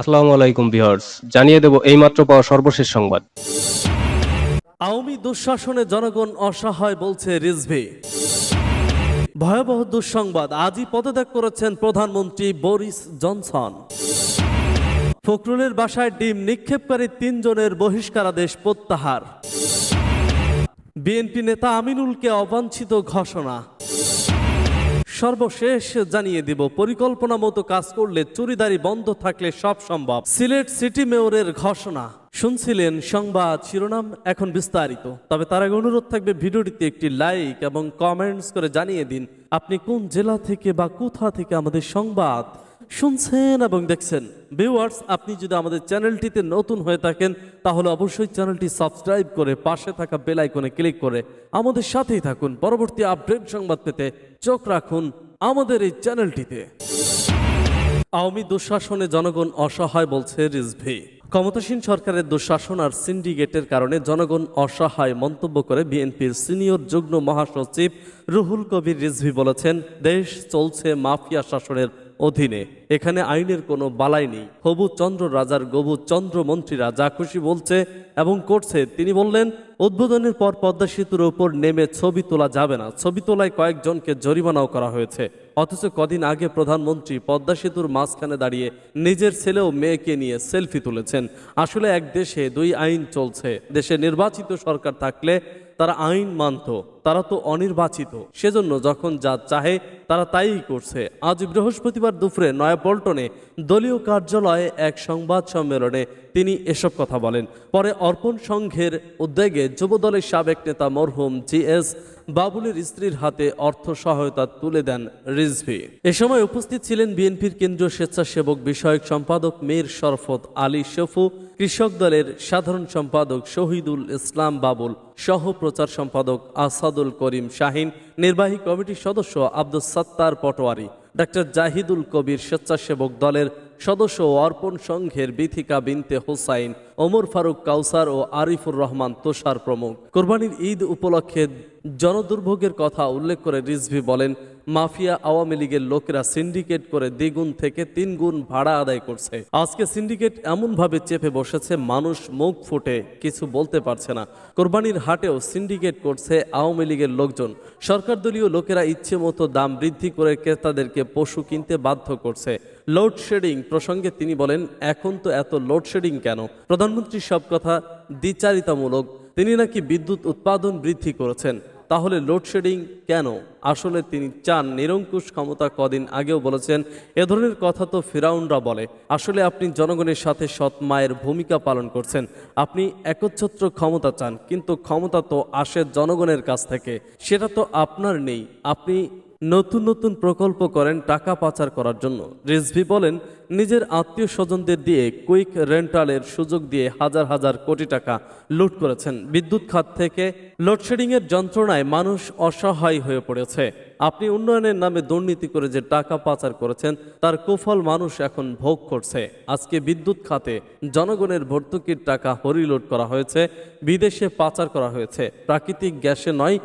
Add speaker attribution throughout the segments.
Speaker 1: আসসালামু আলাইকুম ভিউয়ার্স জানিয়ে দেব এইমাত্র পাওয়া সর্বশেষ সংবাদ
Speaker 2: আওয়ামী দুঃশাসনে জনগণ অসহায় বলছে রিজভি ভয়াবহ দুঃসংবাদ আজই পদত্যাগ করেছেন প্রধানমন্ত্রী বরিস জনসন ফখরুলের বাসায় ডিম নিক্ষেপকারী তিনজনের বহিষ্কারাদেশ প্রত্যাহার বিএনপি নেতা আমিনুলকে অবাঞ্ছিত ঘোষণা সর্বশেষ জানিয়ে দিব পরিকল্পনা মতো কাজ করলে চুরিদারি বন্ধ থাকলে সব সম্ভব সিলেট সিটি মেয়রের ঘোষণা শুনছিলেন সংবাদ শিরোনাম এখন বিস্তারিত তবে তার আগে অনুরোধ থাকবে ভিডিওটিতে একটি লাইক এবং কমেন্টস করে জানিয়ে দিন আপনি কোন জেলা থেকে বা কোথা থেকে আমাদের সংবাদ শুনছেন এবং দেখছেন ভিউয়ার্স আপনি যদি আমাদের চ্যানেলটিতে নতুন হয়ে থাকেন তাহলে অবশ্যই চ্যানেলটি সাবস্ক্রাইব করে পাশে থাকা বেল আইকনে ক্লিক করে আমাদের সাথেই থাকুন পরবর্তী আপডেট সংবাদ পেতে চোখ রাখুন আমাদের এই চ্যানেলটিতে আওয়ামী দুঃশাসনে জনগণ অসহায় বলছে রিজভি ক্ষমতাসীন সরকারের দুঃশাসন আর সিন্ডিকেটের কারণে জনগণ অসহায় মন্তব্য করে বিএনপির সিনিয়র যুগ্ম মহাসচিব রুহুল কবির রিজভি বলেছেন দেশ চলছে মাফিয়া শাসনের অধীনে এখানে আইনের কোনো বালাই নেই হবু চন্দ্র রাজার গবু চন্দ্র মন্ত্রীরা যা খুশি বলছে এবং করছে তিনি বললেন উদ্বোধনের পর পদ্মা সেতুর ওপর নেমে ছবি তোলা যাবে না ছবি তোলায় কয়েকজনকে জরিমানাও করা হয়েছে অথচ কদিন আগে প্রধানমন্ত্রী পদ্মা সেতুর মাঝখানে দাঁড়িয়ে নিজের ছেলে ও মেয়েকে নিয়ে সেলফি তুলেছেন আসলে এক দেশে দুই আইন চলছে দেশে নির্বাচিত সরকার থাকলে তারা আইন মানত তারা তো অনির্বাচিত সেজন্য যখন যা চাহে তারা তাই করছে আজ বৃহস্পতিবার দুপুরে নয়াপল্টনে দলীয় কার্যালয়ে এক সংবাদ সম্মেলনে তিনি এসব কথা বলেন পরে অর্পণ সংঘের উদ্যোগে যুবদলের সাবেক নেতা মরহুম জি এস বাবুলের স্ত্রীর হাতে অর্থ সহায়তা তুলে দেন রিজভি এ সময় উপস্থিত ছিলেন বিএনপির কেন্দ্রীয় স্বেচ্ছাসেবক বিষয়ক সম্পাদক মীর শরফত আলী শফু কৃষক দলের সাধারণ সম্পাদক শহীদুল ইসলাম বাবুল সহ প্রচার সম্পাদক আসাদ আসাদুল করিম শাহিন নির্বাহী কমিটির সদস্য আব্দুল সত্তার পটোয়ারি ডাক্তার জাহিদুল কবির স্বেচ্ছাসেবক দলের সদস্য অর্পণ সংঘের বিথিকা বিনতে হোসাইন ওমর ফারুক কাউসার ও আরিফুর রহমান তোষার প্রমুখ কোরবানির ঈদ উপলক্ষে জনদুর্ভোগের কথা উল্লেখ করে রিজভি বলেন মাফিয়া আওয়ামী লীগের লোকেরা সিন্ডিকেট করে দ্বিগুণ থেকে তিন গুণ ভাড়া আদায় করছে আজকে সিন্ডিকেট এমন ভাবে চেপে বসেছে মানুষ মুখ ফুটে কিছু বলতে পারছে না কোরবানির হাটেও সিন্ডিকেট করছে আওয়ামী লীগের লোকজন সরকার দলীয় লোকেরা ইচ্ছে মতো দাম বৃদ্ধি করে ক্রেতাদেরকে পশু কিনতে বাধ্য করছে লোডশেডিং প্রসঙ্গে তিনি বলেন এখন তো এত লোডশেডিং কেন প্রধানমন্ত্রী সব কথা দ্বিচারিতামূলক তিনি নাকি বিদ্যুৎ উৎপাদন বৃদ্ধি করেছেন তাহলে লোডশেডিং কেন আসলে তিনি চান নিরঙ্কুশ ক্ষমতা কদিন আগেও বলেছেন এ ধরনের কথা তো ফিরাউনরা বলে আসলে আপনি জনগণের সাথে সৎ মায়ের ভূমিকা পালন করছেন আপনি একচ্ছত্র ক্ষমতা চান কিন্তু ক্ষমতা তো আসে জনগণের কাছ থেকে সেটা তো আপনার নেই আপনি নতুন নতুন প্রকল্প করেন টাকা পাচার করার জন্য রিজভি বলেন নিজের আত্মীয় স্বজনদের দিয়ে কুইক রেন্টালের সুযোগ দিয়ে হাজার হাজার কোটি টাকা লুট করেছেন বিদ্যুৎ খাত থেকে লোডশেডিংয়ের যন্ত্রণায় মানুষ অসহায় হয়ে পড়েছে আপনি উন্নয়নের নামে দুর্নীতি করে যে টাকা পাচার করেছেন তার কুফল মানুষ এখন ভোগ করছে আজকে বিদ্যুৎ খাতে জনগণের ভর্তুকির টাকা হরিলোড করা হয়েছে বিদেশে পাচার করা হয়েছে প্রাকৃতিক গ্যাসে নয়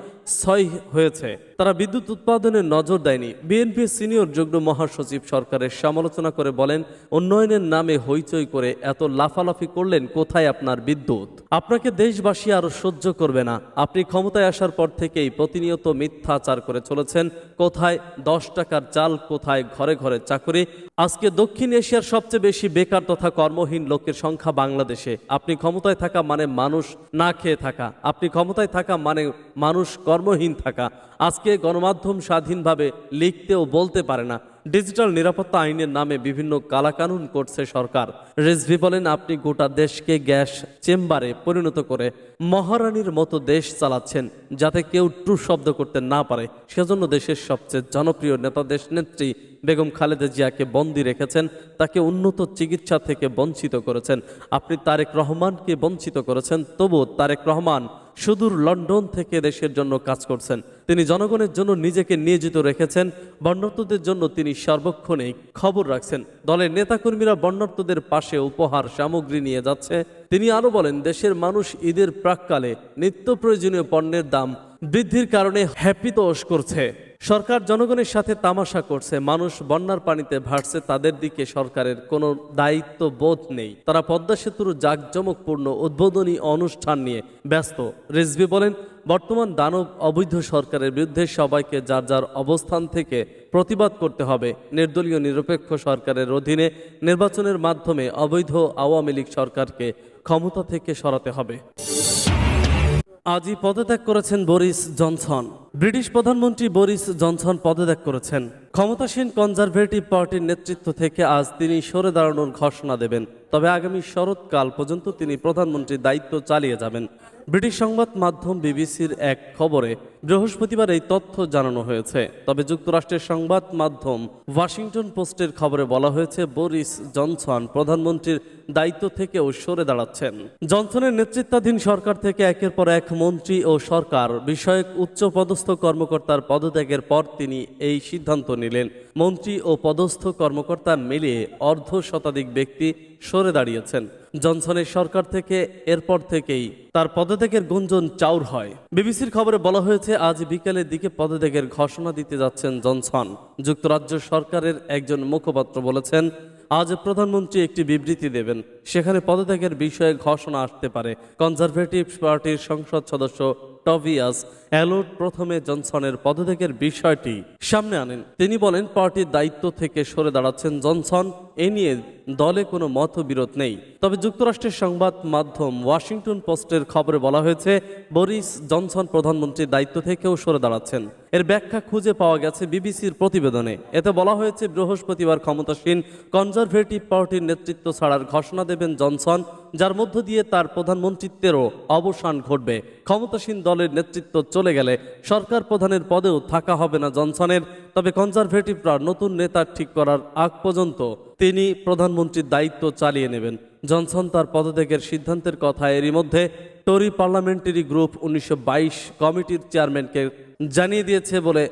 Speaker 2: ছয় হয়েছে তারা বিদ্যুৎ উৎপাদনের নজর দেয়নি বিএনপি সিনিয়র যুগ্ম মহাসচিব সরকারের সমালোচনা করে বলেন উন্নয়নের নামে হইচই করে এত লাফালাফি করলেন কোথায় আপনার বিদ্যুৎ আপনাকে দেশবাসী আরো সহ্য করবে না আপনি ক্ষমতায় আসার পর থেকেই প্রতিনিয়ত মিথ্যাচার করে চলেছেন কোথায় দশ টাকার চাল কোথায় ঘরে ঘরে চাকরি আজকে দক্ষিণ এশিয়ার সবচেয়ে বেশি বেকার তথা কর্মহীন লোকের সংখ্যা বাংলাদেশে আপনি ক্ষমতায় থাকা মানে মানুষ না খেয়ে থাকা আপনি ক্ষমতায় থাকা মানে মানুষ কর্মহীন থাকা আজকে গণমাধ্যম স্বাধীনভাবে লিখতে ও বলতে পারে না ডিজিটাল নিরাপত্তা আইনের নামে বিভিন্ন কালাকানুন করছে সরকার রেজভি বলেন আপনি গোটা দেশকে গ্যাস চেম্বারে পরিণত করে মহারানীর মতো দেশ চালাচ্ছেন যাতে কেউ টু শব্দ করতে না পারে সেজন্য দেশের সবচেয়ে জনপ্রিয় নেতা দেশ নেত্রী বেগম খালেদা জিয়াকে বন্দি রেখেছেন তাকে উন্নত চিকিৎসা থেকে বঞ্চিত করেছেন আপনি তারেক রহমানকে বঞ্চিত করেছেন তবু তারেক রহমান সুদূর লন্ডন থেকে দেশের জন্য কাজ করছেন তিনি জনগণের জন্য নিজেকে নিয়োজিত রেখেছেন বর্ণার্থদের জন্য তিনি সর্বক্ষণেই খবর রাখছেন দলের নেতাকর্মীরা বর্ণার্থদের পাশে উপহার সামগ্রী নিয়ে যাচ্ছে তিনি আরও বলেন দেশের মানুষ ঈদের প্রাককালে নিত্য প্রয়োজনীয় পণ্যের দাম বৃদ্ধির কারণে হ্যাপিতোষ করছে সরকার জনগণের সাথে তামাশা করছে মানুষ বন্যার পানিতে ভাসছে তাদের দিকে সরকারের কোনো দায়িত্ব বোধ নেই তারা পদ্মা সেতুর জাঁকজমকপূর্ণ উদ্বোধনী অনুষ্ঠান নিয়ে ব্যস্ত রেজবি বলেন বর্তমান দানব অবৈধ সরকারের বিরুদ্ধে সবাইকে যার যার অবস্থান থেকে প্রতিবাদ করতে হবে নির্দলীয় নিরপেক্ষ সরকারের অধীনে নির্বাচনের মাধ্যমে অবৈধ আওয়ামী লীগ সরকারকে ক্ষমতা থেকে সরাতে হবে আজই পদত্যাগ করেছেন বরিস জনসন ব্রিটিশ প্রধানমন্ত্রী বরিস জনসন পদত্যাগ করেছেন ক্ষমতাসীন কনজারভেটিভ পার্টির নেতৃত্ব থেকে আজ তিনি সরে দাঁড়ানোর ঘোষণা দেবেন তবে আগামী শরৎকাল পর্যন্ত তিনি প্রধানমন্ত্রীর দায়িত্ব চালিয়ে যাবেন ব্রিটিশ সংবাদ মাধ্যম বিবিসির এক খবরে বৃহস্পতিবার এই তথ্য জানানো হয়েছে তবে যুক্তরাষ্ট্রের সংবাদ মাধ্যম ওয়াশিংটন পোস্টের খবরে বলা হয়েছে বরিস জনসন প্রধানমন্ত্রীর দায়িত্ব থেকেও সরে দাঁড়াচ্ছেন জনসনের নেতৃত্বাধীন সরকার থেকে একের পর এক মন্ত্রী ও সরকার বিষয়ক উচ্চ পদস্থ পদস্থ কর্মকর্তার পদত্যাগের পর তিনি এই সিদ্ধান্ত নিলেন মন্ত্রী ও পদস্থ কর্মকর্তা মিলে অর্ধ শতাধিক ব্যক্তি সরে দাঁড়িয়েছেন জনসনের সরকার থেকে এরপর থেকেই তার পদত্যাগের গুঞ্জন চাউর হয় বিবিসির খবরে বলা হয়েছে আজ বিকেলের দিকে পদত্যাগের ঘোষণা দিতে যাচ্ছেন জনসন যুক্তরাজ্য সরকারের একজন মুখপাত্র বলেছেন আজ প্রধানমন্ত্রী একটি বিবৃতি দেবেন সেখানে পদত্যাগের বিষয়ে ঘোষণা আসতে পারে কনজারভেটিভ পার্টির সংসদ সদস্য টবিয়াস অ্যালোড প্রথমে জনসনের পদত্যাগের বিষয়টি সামনে আনেন তিনি বলেন পার্টির দায়িত্ব থেকে সরে দাঁড়াচ্ছেন জনসন এ নিয়ে দলে কোনো মতবিরোধ নেই তবে যুক্তরাষ্ট্রের সংবাদ মাধ্যম ওয়াশিংটন পোস্টের খবরে বলা হয়েছে বরিস জনসন প্রধানমন্ত্রীর দায়িত্ব থেকেও সরে দাঁড়াচ্ছেন এর ব্যাখ্যা খুঁজে পাওয়া গেছে বিবিসির প্রতিবেদনে এতে বলা হয়েছে বৃহস্পতিবার ক্ষমতাসীন কনজারভেটিভ পার্টির নেতৃত্ব ছাড়ার ঘোষণা দেবেন জনসন যার মধ্য দিয়ে তার প্রধানমন্ত্রিত্বেরও অবসান ঘটবে ক্ষমতাসীন দলের নেতৃত্ব চলে গেলে সরকার প্রধানের পদেও থাকা হবে না জনসনের তবে কনজারভেটিভরা নতুন নেতা ঠিক করার আগ পর্যন্ত তিনি প্রধানমন্ত্রীর দায়িত্ব চালিয়ে নেবেন জনসন তার পদত্যাগের সিদ্ধান্তের কথা এরই মধ্যে টরি পার্লামেন্টারি গ্রুপ উনিশশো কমিটির চেয়ারম্যানকে জানিয়ে দিয়েছে বলে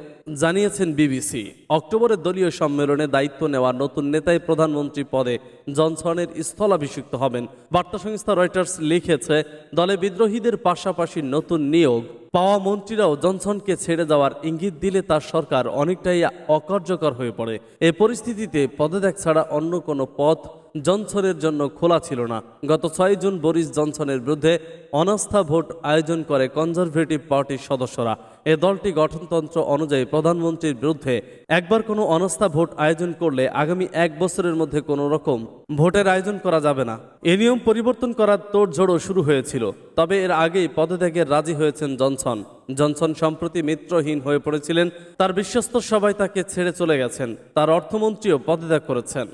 Speaker 2: জানিয়েছেন বিবিসি অক্টোবরের দলীয় সম্মেলনে দায়িত্ব নেওয়ার নতুন নেতাই প্রধানমন্ত্রী পদে জনসনের স্থলাভিষিক্ত হবেন বার্তা সংস্থা রয়টার্স লিখেছে দলে বিদ্রোহীদের পাশাপাশি নতুন নিয়োগ পাওয়া মন্ত্রীরাও জনসনকে ছেড়ে যাওয়ার ইঙ্গিত দিলে তার সরকার অনেকটাই অকার্যকর হয়ে পড়ে এ পরিস্থিতিতে পদত্যাগ ছাড়া অন্য কোনো পথ জনসনের জন্য খোলা ছিল না গত ছয় জুন বরিস জনসনের বিরুদ্ধে অনাস্থা ভোট আয়োজন করে কনজারভেটিভ পার্টির সদস্যরা এ দলটি গঠনতন্ত্র অনুযায়ী প্রধানমন্ত্রীর বিরুদ্ধে একবার কোনো অনাস্থা ভোট আয়োজন করলে আগামী এক বছরের মধ্যে কোনো রকম ভোটের আয়োজন করা যাবে না এ নিয়ম পরিবর্তন করার তোড়ঝোড়ও শুরু হয়েছিল তবে এর আগেই পদত্যাগের রাজি হয়েছেন জনসন জনসন সম্প্রতি মিত্রহীন হয়ে পড়েছিলেন তার বিশ্বস্ত সবাই তাকে ছেড়ে চলে গেছেন তার অর্থমন্ত্রীও পদত্যাগ করেছেন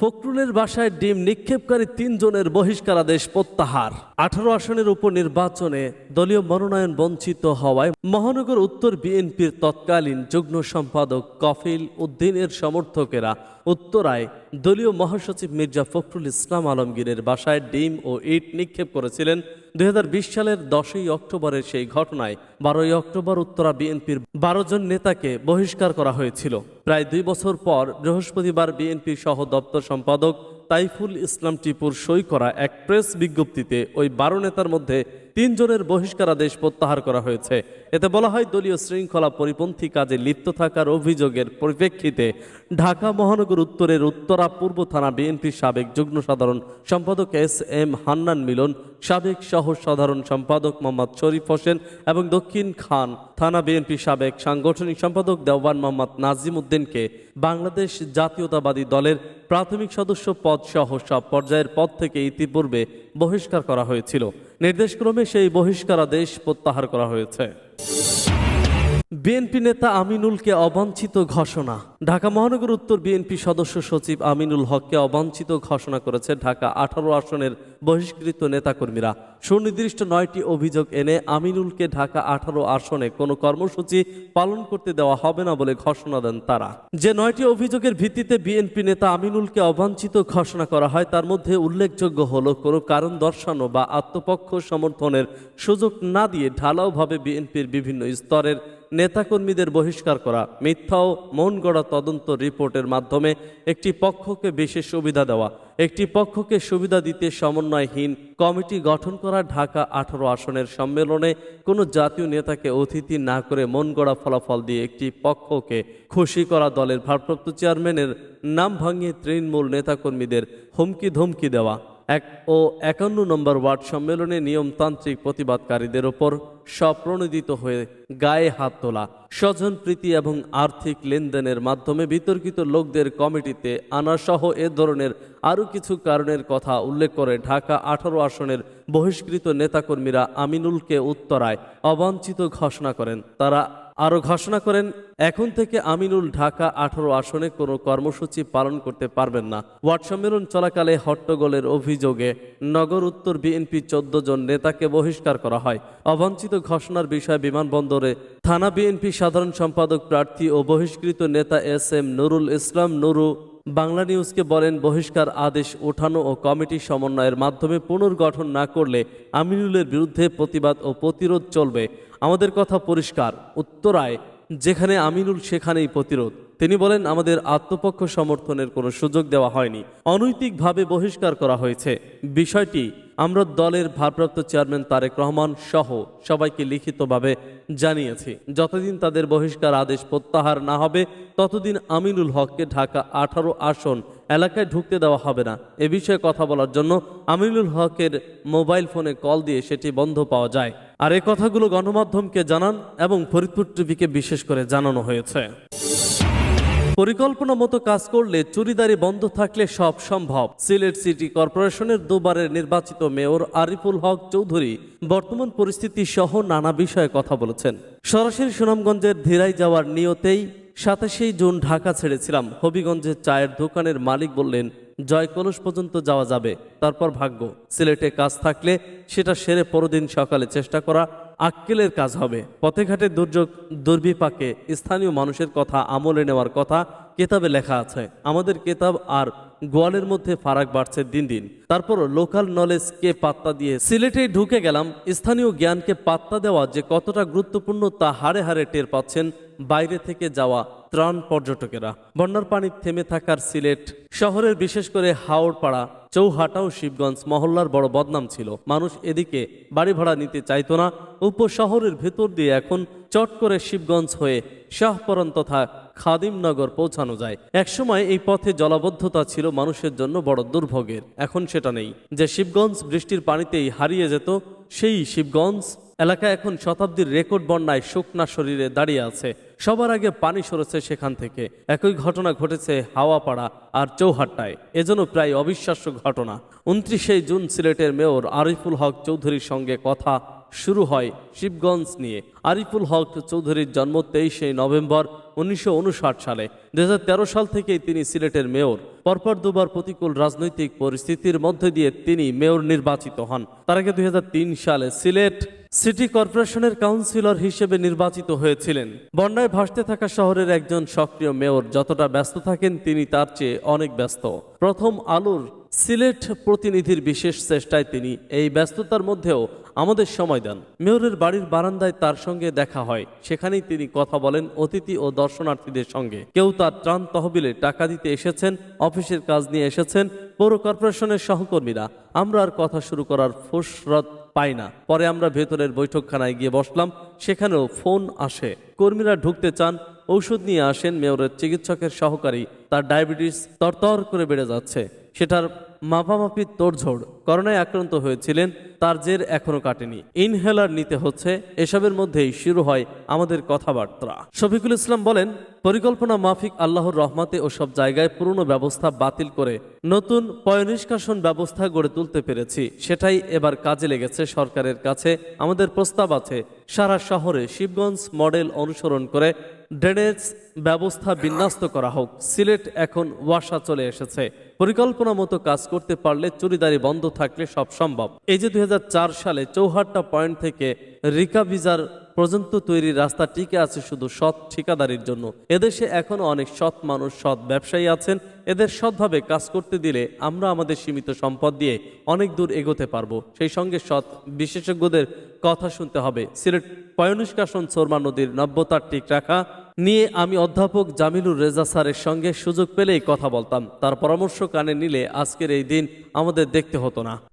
Speaker 2: ফখরুলের বাসায় ডিম নিক্ষেপকারী তিনজনের বহিষ্কারাদেশ প্রত্যাহার আঠারো আসনের উপনির্বাচনে দলীয় মনোনয়ন বঞ্চিত হওয়ায় মহানগর উত্তর বিএনপির তৎকালীন যুগ্ম সম্পাদক কফিল উদ্দিনের সমর্থকেরা উত্তরায় দলীয় মহাসচিব মির্জা ফখরুল ইসলাম আলমগীরের বাসায় ডিম ও ইট নিক্ষেপ করেছিলেন দুই সালের দশই অক্টোবরের সেই ঘটনায় বারোই অক্টোবর উত্তরা বিএনপির বারো জন নেতাকে বহিষ্কার করা হয়েছিল প্রায় দুই বছর পর বৃহস্পতিবার বিএনপি সহ দপ্তর সম্পাদক তাইফুল ইসলাম টিপুর সই করা এক প্রেস বিজ্ঞপ্তিতে ওই বারো নেতার মধ্যে তিনজনের বহিষ্কারাদেশ প্রত্যাহার করা হয়েছে এতে বলা হয় দলীয় শৃঙ্খলা পরিপন্থী কাজে লিপ্ত থাকার অভিযোগের পরিপ্রেক্ষিতে ঢাকা মহানগর উত্তরের উত্তরা পূর্ব থানা বিএনপির সাবেক যুগ্ম সাধারণ সম্পাদক এস এম হান্নান মিলন সাবেক সহ সাধারণ সম্পাদক মোহাম্মদ শরীফ হোসেন এবং দক্ষিণ খান থানা বিএনপি সাবেক সাংগঠনিক সম্পাদক দেওয়ান মোহাম্মদ নাজিম উদ্দিনকে বাংলাদেশ জাতীয়তাবাদী দলের প্রাথমিক সদস্য পদ সহ সব পর্যায়ের পদ থেকে ইতিপূর্বে বহিষ্কার করা হয়েছিল নির্দেশক্রমে সেই আদেশ প্রত্যাহার করা হয়েছে বিএনপি নেতা আমিনুলকে অবাঞ্ছিত ঘোষণা ঢাকা মহানগর উত্তর বিএনপি সদস্য সচিব আমিনুল হককে অবাঞ্ছিত ঘোষণা করেছে ঢাকা আঠারো আসনের বহিষ্কৃত নেতাকর্মীরা সুনির্দিষ্ট নয়টি অভিযোগ এনে আমিনুলকে ঢাকা আঠারো আসনে কোনো কর্মসূচি পালন করতে দেওয়া হবে না বলে ঘোষণা দেন তারা যে নয়টি অভিযোগের ভিত্তিতে বিএনপি নেতা আমিনুলকে অবাঞ্ছিত ঘোষণা করা হয় তার মধ্যে উল্লেখযোগ্য হলো কোনো কারণ দর্শানো বা আত্মপক্ষ সমর্থনের সুযোগ না দিয়ে ঢালাওভাবে বিএনপির বিভিন্ন স্তরের নেতাকর্মীদের বহিষ্কার করা মিথ্যা ও মন গড়া তদন্ত রিপোর্টের মাধ্যমে একটি পক্ষকে বিশেষ সুবিধা দেওয়া একটি পক্ষকে সুবিধা দিতে সমন্বয়হীন কমিটি গঠন করা ঢাকা আঠারো আসনের সম্মেলনে কোনো জাতীয় নেতাকে অতিথি না করে মন গড়া ফলাফল দিয়ে একটি পক্ষকে খুশি করা দলের ভারপ্রাপ্ত চেয়ারম্যানের নাম ভাঙিয়ে তৃণমূল নেতাকর্মীদের হুমকি ধমকি দেওয়া এক ও একান্ন নম্বর ওয়ার্ড সম্মেলনে নিয়মতান্ত্রিক প্রতিবাদকারীদের ওপর স্বপ্রণোদিত হয়ে গায়ে হাত তোলা স্বজন প্রীতি এবং আর্থিক লেনদেনের মাধ্যমে বিতর্কিত লোকদের কমিটিতে আনাসহ এ ধরনের আরও কিছু কারণের কথা উল্লেখ করে ঢাকা আঠারো আসনের বহিষ্কৃত নেতাকর্মীরা আমিনুলকে উত্তরায় অবাঞ্ছিত ঘোষণা করেন তারা আরও ঘোষণা করেন এখন থেকে আমিনুল ঢাকা আঠারো আসনে কোনো কর্মসূচি পালন করতে পারবেন না ওয়ার্ড সম্মেলন চলাকালে হট্টগোলের অভিযোগে নগর উত্তর বিএনপি চোদ্দ জন নেতাকে বহিষ্কার করা হয় অবাঞ্ছিত ঘোষণার বিষয়ে বিমানবন্দরে থানা বিএনপি সাধারণ সম্পাদক প্রার্থী ও বহিষ্কৃত নেতা এস এম নুরুল ইসলাম নুরু বাংলা নিউজকে বলেন বহিষ্কার আদেশ ওঠানো ও কমিটি সমন্বয়ের মাধ্যমে পুনর্গঠন না করলে আমিনুলের বিরুদ্ধে প্রতিবাদ ও প্রতিরোধ চলবে আমাদের কথা পরিষ্কার উত্তরায় যেখানে আমিনুল সেখানেই প্রতিরোধ তিনি বলেন আমাদের আত্মপক্ষ সমর্থনের কোনো সুযোগ দেওয়া হয়নি অনৈতিকভাবে বহিষ্কার করা হয়েছে বিষয়টি আমরা দলের ভারপ্রাপ্ত চেয়ারম্যান তারেক রহমান সহ সবাইকে লিখিতভাবে জানিয়েছি যতদিন তাদের বহিষ্কার আদেশ প্রত্যাহার না হবে ততদিন আমিনুল হককে ঢাকা আঠারো আসন এলাকায় ঢুকতে দেওয়া হবে না এ বিষয়ে কথা বলার জন্য আমিনুল হকের মোবাইল ফোনে কল দিয়ে সেটি বন্ধ পাওয়া যায় আর এ কথাগুলো গণমাধ্যমকে জানান এবং ফরিদপুর টিভিকে বিশেষ করে জানানো হয়েছে পরিকল্পনা মতো কাজ করলে চুরিদারি বন্ধ থাকলে সব সম্ভব সিলেট সিটি কর্পোরেশনের দুবারের নির্বাচিত মেয়র আরিফুল হক চৌধুরী বর্তমান পরিস্থিতি সহ নানা বিষয়ে কথা বলেছেন সরাসরি সুনামগঞ্জের ধীরাই যাওয়ার নিয়তেই সাতাশেই জুন ঢাকা ছেড়েছিলাম হবিগঞ্জের চায়ের দোকানের মালিক বললেন জয় কলস পর্যন্ত যাওয়া যাবে তারপর ভাগ্য সিলেটে কাজ থাকলে সেটা সেরে পরদিন সকালে চেষ্টা করা আক্কেলের কাজ হবে পথেঘাটে দুর্যোগ দুর্বিপাকে স্থানীয় মানুষের কথা আমলে নেওয়ার কথা কেতাবে লেখা আছে আমাদের কেতাব আর গোয়ালের মধ্যে ফারাক বাড়ছে দিন দিন তারপর লোকাল নলেজকে পাত্তা দিয়ে সিলেটে ঢুকে গেলাম স্থানীয় জ্ঞানকে পাত্তা দেওয়া যে কতটা গুরুত্বপূর্ণ তা হারে হারে টের পাচ্ছেন বাইরে থেকে যাওয়া ত্রাণ পর্যটকেরা বন্যার পানি থেমে থাকার সিলেট শহরের বিশেষ করে হাওড়পাড়া চৌহাটা ও শিবগঞ্জ মহল্লার বড় বদনাম ছিল মানুষ এদিকে বাড়ি ভাড়া নিতে চাইতো না উপশহরের ভেতর দিয়ে এখন চট করে শিবগঞ্জ হয়ে শাহপরণ তথা খাদিমনগর পৌঁছানো যায় একসময় এই পথে জলাবদ্ধতা ছিল মানুষের জন্য বড় দুর্ভোগের এখন সেটা নেই যে শিবগঞ্জ বৃষ্টির পানিতেই হারিয়ে যেত সেই শিবগঞ্জ এলাকা এখন শতাব্দীর রেকর্ড বন্যায় শুকনা শরীরে দাঁড়িয়ে আছে সবার আগে পানি সরেছে সেখান থেকে একই ঘটনা ঘটেছে হাওয়াপাড়া আর চৌহাট্টায় এজন্য প্রায় অবিশ্বাস্য ঘটনা উনত্রিশে জুন সিলেটের মেয়র আরিফুল হক চৌধুরীর সঙ্গে কথা শুরু হয় শিবগঞ্জ নিয়ে আরিফুল হক চৌধুরীর জন্ম তেইশে নভেম্বর উনিশশো সালে দু সাল থেকেই তিনি সিলেটের মেয়র পরপর দুবার প্রতিকূল রাজনৈতিক পরিস্থিতির মধ্যে দিয়ে তিনি মেয়র নির্বাচিত হন তার আগে সালে সিলেট সিটি কর্পোরেশনের কাউন্সিলর হিসেবে নির্বাচিত হয়েছিলেন বন্যায় ভাসতে থাকা শহরের একজন সক্রিয় মেয়র যতটা ব্যস্ত থাকেন তিনি তার চেয়ে অনেক ব্যস্ত প্রথম আলোর সিলেট প্রতিনিধির বিশেষ চেষ্টায় তিনি এই ব্যস্ততার মধ্যেও আমাদের সময় দেন মেয়রের বাড়ির বারান্দায় তার সঙ্গে দেখা হয় সেখানেই তিনি কথা বলেন অতিথি ও দর্শনার্থীদের সঙ্গে কেউ তার ত্রাণ তহবিলে টাকা দিতে এসেছেন অফিসের কাজ নিয়ে এসেছেন পৌর কর্পোরেশনের সহকর্মীরা আমরা আর কথা শুরু করার ফুসরত পাই না পরে আমরা ভেতরের বৈঠকখানায় গিয়ে বসলাম সেখানেও ফোন আসে কর্মীরা ঢুকতে চান ঔষধ নিয়ে আসেন মেয়রের চিকিৎসকের সহকারী তার ডায়াবেটিস তরতর করে বেড়ে যাচ্ছে সেটার মাপামাপি তোড়ঝোড় করোনায় আক্রান্ত হয়েছিলেন তার জের এখনো কাটেনি ইনহেলার নিতে হচ্ছে এসবের মধ্যেই শুরু হয় আমাদের কথাবার্তা শফিকুল ইসলাম বলেন পরিকল্পনা মাফিক আল্লাহর রহমাতে ওসব জায়গায় পুরনো ব্যবস্থা বাতিল করে নতুন পয়নিষ্কাশন ব্যবস্থা গড়ে তুলতে পেরেছি সেটাই এবার কাজে লেগেছে সরকারের কাছে আমাদের প্রস্তাব আছে সারা শহরে শিবগঞ্জ মডেল অনুসরণ করে ড্রেনেজ ব্যবস্থা বিন্যস্ত করা হোক সিলেট এখন ওয়াসা চলে এসেছে পরিকল্পনা মতো কাজ করতে পারলে চুরিদারি বন্ধ থাকলে সব সম্ভব এই যে দুই সালে চৌহাট্টা পয়েন্ট থেকে রিকাভিজার পর্যন্ত তৈরি রাস্তা টিকে আছে শুধু সৎ ঠিকাদারির জন্য এদেশে এখনও অনেক সৎ মানুষ সৎ ব্যবসায়ী আছেন এদের সৎভাবে কাজ করতে দিলে আমরা আমাদের সীমিত সম্পদ দিয়ে অনেক দূর এগোতে পারবো সেই সঙ্গে সৎ বিশেষজ্ঞদের কথা শুনতে হবে সিলেট পয়নিষ্কাশন সোরমা নদীর নব্যতার ঠিক রাখা নিয়ে আমি অধ্যাপক জামিলুর রেজা স্যারের সঙ্গে সুযোগ পেলেই কথা বলতাম তার পরামর্শ কানে নিলে আজকের এই দিন আমাদের দেখতে হতো না